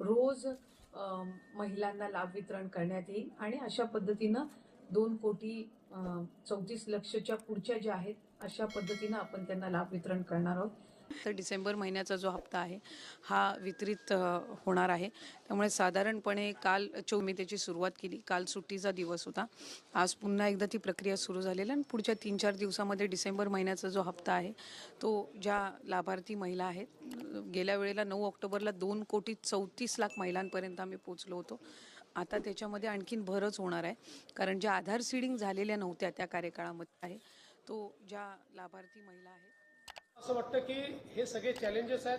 रोज महिलांना लाभ वितरण करण्यात येईल आणि अशा पद्धतीनं दोन कोटी चौतीस लक्षच्या पुढच्या ज्या आहेत अशा पद्धतीनं आपण त्यांना लाभ वितरण करणार आहोत. तर डिसेंबर महिन्याचा जो हप्ता आहे हा वितरित होणार आहे. त्यामुळे साधारणपणे काल चौ मी त्याची सुरुवात केली. काल सुट्टीचा दिवस होता. आज पुन्हा एकदा ती प्रक्रिया सुरू झालेली आहे आणि पुढच्या तीन चार दिवसामध्ये डिसेंबर महिन्याचा जो हप्ता आहे तो ज्या लाभार्थी महिला आहेत गेल्या वेळेला नऊ ऑक्टोबरला दोन कोटी चौतीस लाख महिलांपर्यंत आम्ही पोचलो होतो. आता त्याच्यामध्ये आणखीन भरच होणार आहे. कारण ज्या आधार सीडिंग झालेल्या नव्हत्या त्या कार्यकाळामध्ये आहे तो ज्या लाभार्थी महिला आहेत असं वाटतं की हे सगळे चॅलेंजेस आहेत.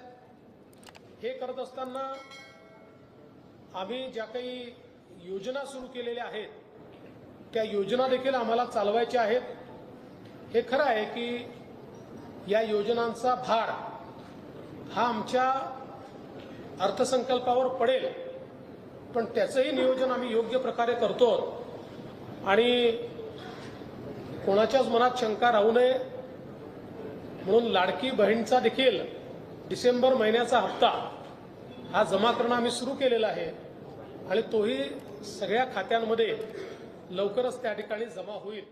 हे करत असताना आम्ही ज्या काही योजना सुरू केलेल्या आहेत त्या योजना देखील आम्हाला चालवायच्या आहेत. हे खरं आहे की या योजनांचा भार हा आमच्या अर्थसंकल्पावर पडेल पण त्याचंही नियोजन आम्ही योग्य प्रकारे करतो आणि कोणाच्याच मनात शंका राहू नये. म्हणून लाडकी बहीणचा देखील डिसेंबर महिन्याचा हप्ता हा जमा करणं आम्ही सुरू केलेला आहे. आणि तोही सगळ्या खात्यांमध्ये लवकरच त्या ठिकाणी जमा होईल.